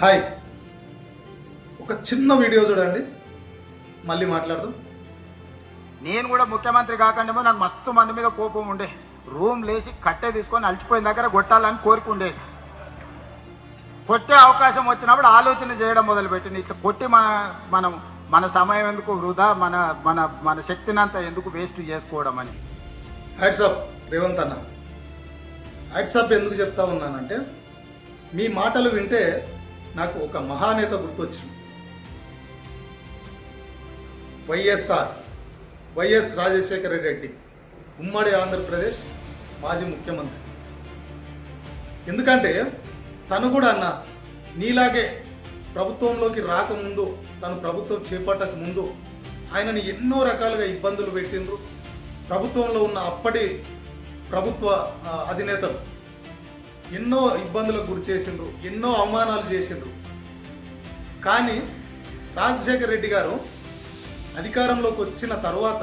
Hi. ఒక చిన్న video చూడండి. మళ్ళీ మాట్లాడదాం. నేను కూడా ముఖ్యమంత్రి కాకుండా నాకు మస్తు మంది మీద కోపం ఉండే. రూమ్ లేచి కట్టె తీసుకొని అలసిపోయిన దగ్గర కొట్టాలని కోరిక ఉండేది కొట్టే అవకాశం వచ్చినప్పుడు ఆలోచన చేయడం మొదలుపెట్టింది. ఇట్లా కొట్టి మన మనం మన సమయం ఎందుకు వృధా? మన మన మన శక్తిని అంతా ఎందుకు వేస్ట్ చేసుకోవడం అని. హ్యాట్సప్ రేవంత్ అన్న. హ్యాట్సప్ ఎందుకు చెప్తా ఉన్నానంటే మీ మాటలు వింటే నాకు ఒక మహానేత గుర్తొచ్చింది. వైఎస్ఆర్ వైఎస్ రాజశేఖర రెడ్డి ఉమ్మడి ఆంధ్రప్రదేశ్ మాజీ ముఖ్యమంత్రి. ఎందుకంటే తను కూడా అన్న నీలాగే ప్రభుత్వంలోకి రాకముందు తను ప్రభుత్వం చేపట్టక ముందు ఆయనని ఎన్నో రకాలుగా ఇబ్బందులు పెట్టిండ్రు. ప్రభుత్వంలో ఉన్న అప్పటి ప్రభుత్వ అధినేతలు ఎన్నో ఇబ్బందులకు గురి చేసిండ్రు ఎన్నో అవమానాలు చేసిండ్రు. కానీ రాజశేఖర రెడ్డి గారు అధికారంలోకి వచ్చిన తర్వాత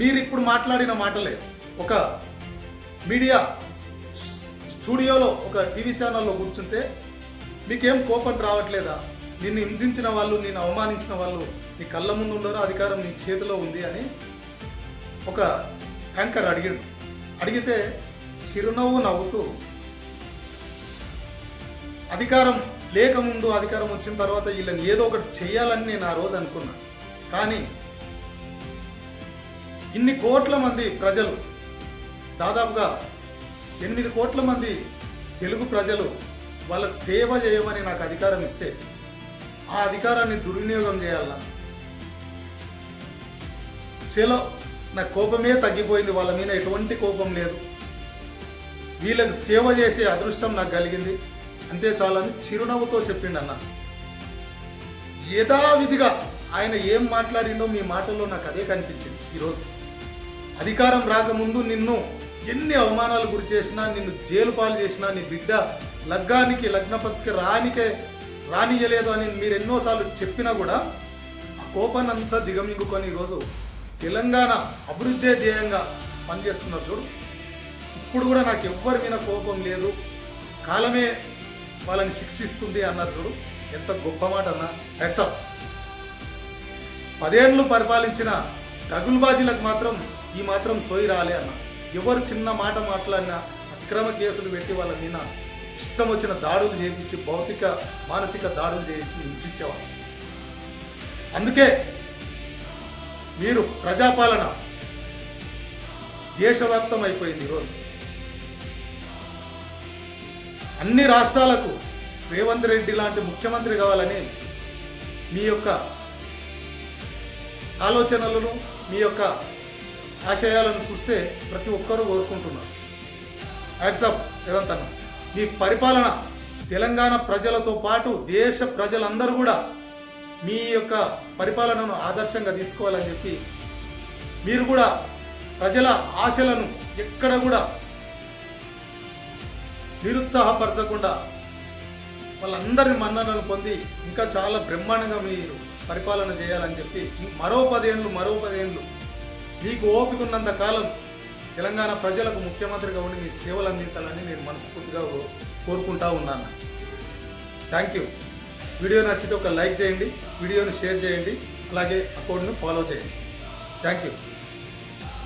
మీరు ఇప్పుడు మాట్లాడిన మాటలే. ఒక మీడియా స్టూడియోలో ఒక టీవీ ఛానల్లో కూర్చుంటే మీకేం కోపం రావట్లేదా? నిన్ను హింసించిన వాళ్ళు నిన్ను అవమానించిన వాళ్ళు నీ కళ్ళ ముందు ఉండరు అధికారం నీ చేతిలో ఉంది అని ఒక యాంకర్ అడిగాడు. అడిగితే చిరునవ్వు నవ్వుతూ అధికారం లేకముందు అధికారం వచ్చిన తర్వాత వీళ్ళని ఏదో ఒకటి చేయాలని నేను ఆ రోజు అనుకున్నా. కానీ ఇన్ని కోట్ల మంది ప్రజలు దాదాపుగా ఎనిమిది కోట్ల మంది తెలుగు ప్రజలు వాళ్ళకు సేవ చేయమని నాకు అధికారం ఇస్తే ఆ అధికారాన్ని దుర్వినియోగం చేయాలా చలో నా కోపమే తగ్గిపోయింది వాళ్ళ మీద ఎటువంటి కోపం లేదు. వీళ్ళకి సేవ చేసే అదృష్టం నాకు కలిగింది. అంతే చాలని చిరునవ్వుతో చెప్పిండు అన్న యథావిధిగా ఆయన ఏం మాట్లాడిండో మీ మాటల్లో నాకు అదే కనిపించింది ఈరోజు. అధికారం రాకముందు నిన్ను ఎన్ని అవమానాలు గురి చేసినా నిన్ను జైలు పాలు చేసినా నీ బిడ్డ లగ్గానికి లగ్నపతికి రానికే రానియలేదు అని మీరు ఎన్నోసార్లు చెప్పినా కూడా ఆ కోపాన్ని దిగమింగుకొని ఈరోజు తెలంగాణ అభివృద్ధి ధ్యేయంగా పనిచేస్తున్నారు చూడు. ఇప్పుడు కూడా నాకు ఎవ్వరి మీద కోపం లేదు. కాలమే వాళ్ళని శిక్షిస్తుంది అన్నారు చూడు. ఎంత గొప్ప మాట అన్న. హెడ్సప్ పదేళ్ళు పరిపాలించిన దగుల్బాజీలకు మాత్రం ఈ మాత్రం సోయి రాలే అన్న. ఎవరు చిన్న మాట మాట్లాడినా అక్రమ కేసులు పెట్టి వాళ్ళ మీద ఇష్టం వచ్చిన దాడులు చేయించి భౌతిక మానసిక దాడులు చేయించి హింసించేవాళ్ళు. అందుకే మీరు ప్రజాపాలన దేశవ్యాప్తం అయిపోయింది ఈరోజు అన్ని రాష్ట్రాలకు రేవంత్ రెడ్డి లాంటి ముఖ్యమంత్రి కావాలని మీ యొక్క ఆలోచనలను మీ యొక్క ఆశయాలను చూస్తే ప్రతి ఒక్కరూ కోరుకుంటున్నారు. యాడ్సప్ రేవంత్ అన్న. మీ పరిపాలన తెలంగాణ ప్రజలతో పాటు దేశ ప్రజలందరూ కూడా మీ యొక్క పరిపాలనను ఆదర్శంగా తీసుకోవాలని చెప్పి మీరు కూడా ప్రజల ఆశలను ఎక్కడ కూడా నిరుత్సాహపరచకుండా వాళ్ళందరి మన్ననలు పొంది ఇంకా చాలా బ్రహ్మాండంగా మీరు పరిపాలన చేయాలని చెప్పి మరో పదేళ్ళు మరో పదేళ్ళు మీకు ఓపిక ఉన్నంత కాలం తెలంగాణ ప్రజలకు ముఖ్యమంత్రిగా ఉండి మీ సేవలు అందించాలని నేను మనస్ఫూర్తిగా కోరుకుంటా ఉన్నాను. థ్యాంక్ యూ వీడియో నచ్చితే ఒక లైక్ చేయండి వీడియోని షేర్ చేయండి అలాగే అకౌంట్ను ఫాలో చేయండి. Thank you